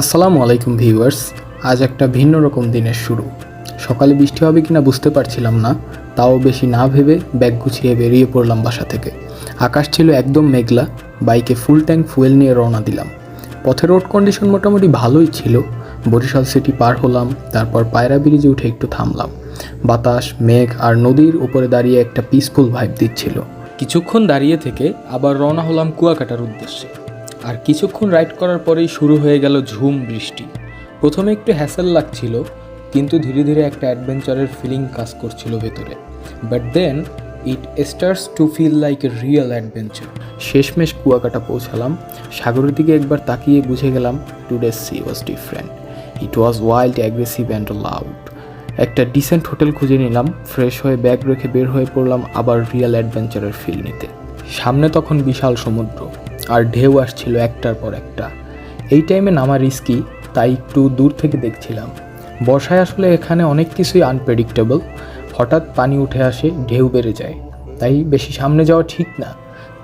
আসসালামু আলাইকুম ভিউয়ার্স, আজ একটা ভিন্ন রকম দিনের শুরু। সকালে বৃষ্টি হবে কিনা বুঝতে পারছিলাম না, তাও বেশি না ভেবে ব্যাগ গুছিয়ে বেরিয়ে পড়লাম বাসা থেকে। আকাশ ছিল একদম মেঘলা, বাইকে ফুল ট্যাঙ্ক ফুয়েল নিয়ে রওনা দিলাম। পথের রোড কন্ডিশন মোটামুটি ভালোই ছিল, বরিশাল সিটি পার হলাম, তারপর পায়রা ব্রিজে উঠে একটু থামলাম। বাতাস, মেঘ আর নদীর উপরে দাঁড়িয়ে একটা পিসফুল ভাইব দিচ্ছিল। কিছুক্ষণ দাঁড়িয়ে থেকে আবার রওনা হলাম কুয়াকাটার উদ্দেশ্যে। আর কিছুক্ষণ রাইড করার পরেই শুরু হয়ে গেল ঝুম বৃষ্টি। প্রথমে একটু হ্যাসেল লাগছিল, কিন্তু ধীরে ধীরে একটা অ্যাডভেঞ্চারের ফিলিং কাজ করছিল ভেতরে। But then it starts to feel like a real adventure শেষমেশ কুয়াকাটা পৌঁছালাম, সাগরের দিকে একবার তাকিয়ে বুঝে গেলাম today sea was different it was wild aggressive and loud একটা ডিসেন্ট হোটেল খুঁজে নিলাম ফ্রেশ হয়ে ব্যাগ রেখে বের হয়ে পড়লাম আবার রিয়েল অ্যাডভেঞ্চারের ফিল নিতে। সামনে তখন বিশাল সমুদ্র। আর ঢেউ আসছিল একটার পর একটা। এই টাইমে নামা রিস্কি তাই একটু দূর থেকে দেখছিলাম। বর্ষায় আসলে এখানে অনেক কিছুই আনপ্রেডিক্টেবল হঠাৎ পানি উঠে আসে, ঢেউ বেড়ে যায়। তাই বেশি সামনে যাওয়া ঠিক না।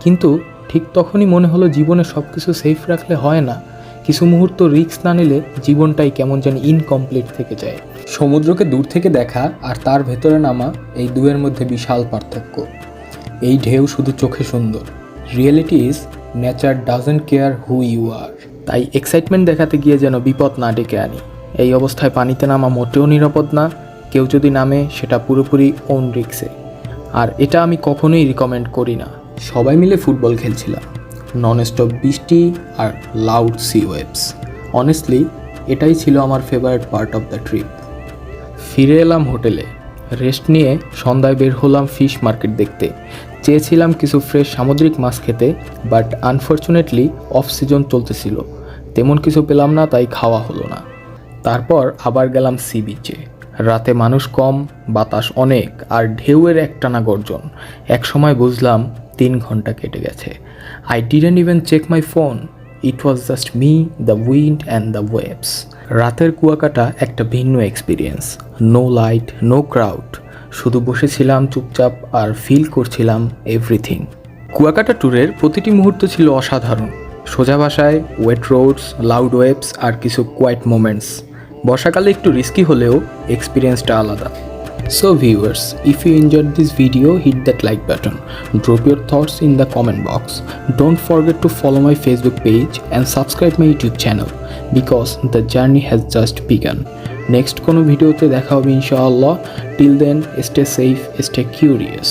কিন্তু ঠিক তখনই মনে হলো জীবনে সব কিছু সেফ রাখলে হয় না। কিছু মুহূর্ত রিস্ক না নিলে জীবনটাই কেমন যেন ইনকমপ্লিট থেকে যায়। সমুদ্রকে দূর থেকে দেখা আর তার ভেতরে নামা, এই দুয়ের মধ্যে বিশাল পার্থক্য। এই ঢেউ শুধু চোখে সুন্দর। Reality is nature doesn't care who you are তাই এক্সাইটমেন্ট দেখাতে গিয়ে যেন বিপদ না ডেকে আনি। এই অবস্থায় পানিতে নামা মোটেও নিরাপদ না। কেউ যদি নামে, সেটা পুরোপুরি ওন রিক্সে আর এটা আমি কখনোই রিকমেন্ড করি না। সবাই মিলে ফুটবল খেলছিলাম। নন স্টপ বৃষ্টি আর লাউড সি ওয়েবস অনেস্টলি এটাই ছিল আমার favourite part of the trip ফিরে এলাম হোটেলে। রেস্ট নিয়ে সন্ধ্যায় বের হলাম ফিশ মার্কেট দেখতে। চেয়েছিলাম কিছু ফ্রেশ সামুদ্রিক মাছ খেতে বাট আনফর্চুনেটলি অফ সিজন চলতেছিল। তেমন কিছু পেলাম না, তাই খাওয়া হলো না। তারপর আবার গেলাম সি বিচে রাতে মানুষ কম, বাতাস অনেক, আর ঢেউয়ের একটানা গর্জন। একসময় বুঝলাম তিন ঘণ্টা কেটে গেছে। I didn't even check my phone it was just me the wind and the waves রাতের কুয়াকাটা একটা ভিন্ন experience no light no crowd শুধু বসেছিলাম চুপচাপ আর ফিল করছিলাম এভরিথিং কুয়াকাটা ট্যুরের প্রতিটি মুহূর্ত ছিল অসাধারণ। সোজা বাসায় ওয়েট রোডস লাউড ওয়েবস আর কিছু কোয়াইট মোমেন্টস বর্ষাকালে একটু রিস্কি হলেও এক্সপিরিয়েন্সটা আলাদা। So viewers if you enjoyed this video hit that like button drop your thoughts in the comment box don't forget to follow my Facebook page and subscribe my YouTube channel because the journey has just begun Next কোনো ভিডিওতে দেখা হবে ইনশাআল্লাহ। Till then stay safe stay curious